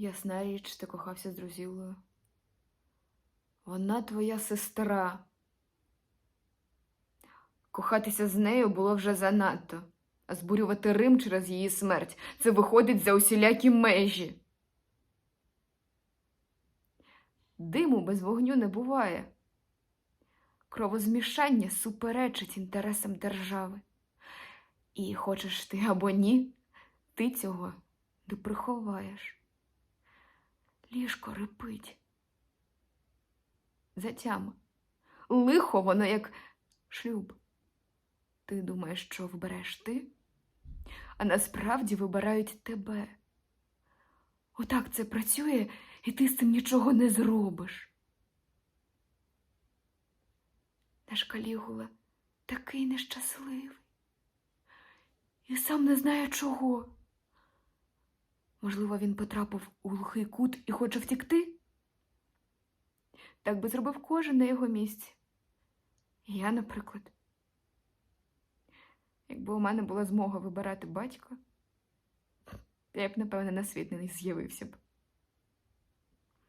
Ясна річ, ти кохався з друзілою. Вона твоя сестра. Кохатися з нею було вже занадто, а збурювати Рим через її смерть це виходить за усілякі межі. Диму без вогню не буває. Кровозмішання суперечить інтересам держави. І хочеш ти або ні, ти цього не приховаєш. Ліжко рипить. Затяма. Лихо воно як шлюб. Ти думаєш, що вибереш ти, а насправді вибирають тебе. Отак це працює, і ти з цим нічого не зробиш. Наш Калігула такий нещасливий. І сам не знає чого. Можливо, він потрапив у глухий кут і хоче втікти? Так би зробив кожен на його місці. Я, наприклад. Якби у мене була змога вибирати батька, я б, напевне, на світ не з'явився б.